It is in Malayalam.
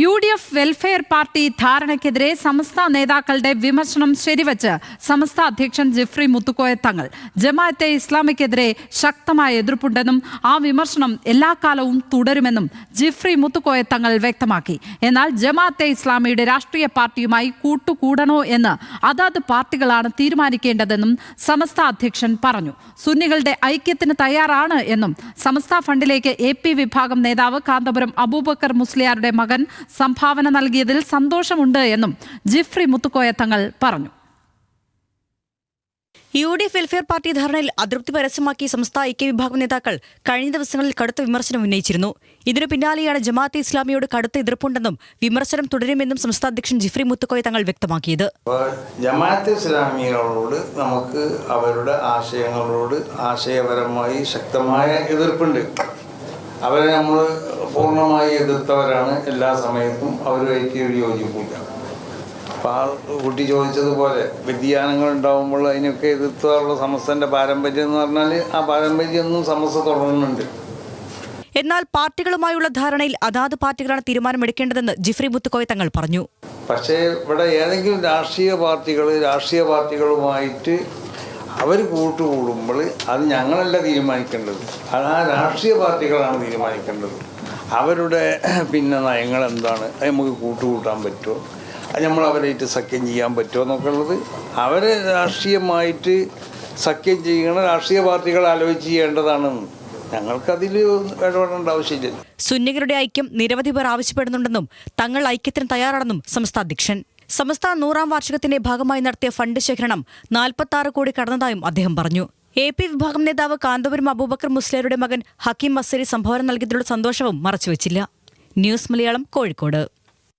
U D F welfare party ധാരണയ്ക്കെതിരെ സമസ്ത നേതാക്കളുടെ വിമർശനം ശരിവച്ച് സമസ്ത അധ്യക്ഷൻ ജിഫ്രി മുത്തുക്കോയ തങ്ങൾ. ജമാഅത്തെ ഇസ്ലാമിക്കെതിരെ ശക്തമായ എതിർപ്പുണ്ടെന്നും ആ വിമർശനം എല്ലാ കാലവും തുടരുമെന്നും ജിഫ്രി മുത്തുക്കോയ തങ്ങൾ വ്യക്തമാക്കി. എന്നാൽ ജമാഅത്തെ ഇസ്ലാമിയുടെ രാഷ്ട്രീയ പാർട്ടിയുമായി കൂട്ടുകൂടണോ എന്ന് അതാത് പാർട്ടികളാണ് തീരുമാനിക്കേണ്ടതെന്നും സമസ്ത അധ്യക്ഷൻ പറഞ്ഞു. സുന്നികളുടെ ഐക്യത്തിന് തയ്യാറാണ് എന്നും സമസ്ത ഫണ്ടിലേക്ക് എ വിഭാഗം നേതാവ് കാന്തപുരം അബൂബക്കർ മുസ്ലിയാരുടെ മകൻ സംഭാവന നൽകിയതിൽ സന്തോഷമുണ്ട് എന്നും ജിഫ്രി മുത്തുക്കോയ തങ്ങൾ പറഞ്ഞു. U D F welfare party ധാരണയിൽ അതൃപ്തി പരസ്യമാക്കി സംസ്ഥാന ഐക്യ വിഭാഗം നേതാക്കൾ കഴിഞ്ഞ ദിവസങ്ങളിൽ കടുത്ത വിമർശനം ഉന്നയിച്ചിരുന്നു. ഇതിനു പിന്നാലെയാണ് ജമാഅത്തെ ഇസ്ലാമിയോട് കടുത്ത എതിർപ്പുണ്ടെന്നും വിമർശനം തുടരുമെന്നും സംസ്ഥാന അധ്യക്ഷൻ ജിഫ്രി മുത്തുക്കോയ തങ്ങൾ വ്യക്തമാക്കിയത്. ജമാഅത്തെ ജമാഅത്ത് ഇസ്ലാമികളോട് നമുക്ക് അവരുടെ ആശയങ്ങളോട് ആശയപരമായി ശക്തമായ എതിർപ്പുണ്ട്. അവരെ നമ്മൾ പൂർണമായി എതിർത്തവരാണ് എല്ലാ സമയത്തും. അവരുമായിട്ട് ഒരു യോജിപ്പില്ല അപ്പോൾ ആ കുട്ടി ചോദിച്ചതുപോലെ വ്യതിയാനങ്ങൾ ഉണ്ടാകുമ്പോൾ അതിനൊക്കെ എതിർത്തുള്ള സമസ്തന്റെ പാരമ്പര്യം എന്ന് പറഞ്ഞാൽ ആ പാരമ്പര്യം ഒന്നും സമസ്ത തുടരുന്നുണ്ട്. എന്നാൽ പാർട്ടികളുമായുള്ള ധാരണയിൽ അതാത് പാർട്ടികളാണ് തീരുമാനമെടുക്കേണ്ടതെന്ന് ജിഫ്രി മുത്തുക്കോയ തങ്ങൾ പറഞ്ഞു. പക്ഷേ ഇവിടെ ഏതെങ്കിലും രാഷ്ട്രീയ പാർട്ടികൾ രാഷ്ട്രീയ പാർട്ടികളുമായിട്ട് അവർ കൂട്ടുകൂടുമ്പോൾ അത് ഞങ്ങളല്ല തീരുമാനിക്കേണ്ടത്. അത് ആ രാഷ്ട്രീയ പാർട്ടികളാണ് തീരുമാനിക്കേണ്ടത്. അവരുടെ പിന്നെ നയങ്ങൾ എന്താണ്? അത് നമുക്ക് കൂട്ടുകൂട്ടാൻ പറ്റുമോ? അത് നമ്മൾ അവരായിട്ട് സഖ്യം ചെയ്യാൻ പറ്റുമോ എന്നൊക്കെ ഉള്ളത് അവരെ രാഷ്ട്രീയമായിട്ട് സഖ്യം ചെയ്യണ രാഷ്ട്രീയ പാർട്ടികൾ ആലോചിച്ച് ചെയ്യേണ്ടതാണെന്ന് ഞങ്ങൾക്കതിൽ ഇടപെടേണ്ട ആവശ്യമില്ല. സുന്നികളുടെ ഐക്യം നിരവധി പേർ ആവശ്യപ്പെടുന്നുണ്ടെന്നും തങ്ങൾ ഐക്യത്തിന് തയ്യാറാണെന്നും സംസ്ഥാന അധ്യക്ഷൻ സംസ്ഥാന നൂറാം വാർഷികത്തിന്റെ ഭാഗമായി നടത്തിയ ഫണ്ട് ശേഖരണം നാൽപ്പത്തി കോടി കടന്നതായും അദ്ദേഹം പറഞ്ഞു. എ പി വിഭാഗം നേതാവ് കാന്തപുരം അബൂബക്കർ മുസ്ലിയരുടെ മകൻ ഹക്കീം മസരി സംഭാവന നൽകിയതിലുള്ള സന്തോഷവും മറച്ചുവെച്ചില്ല. ന്യൂസ് മലയാളം കോഴിക്കോട്.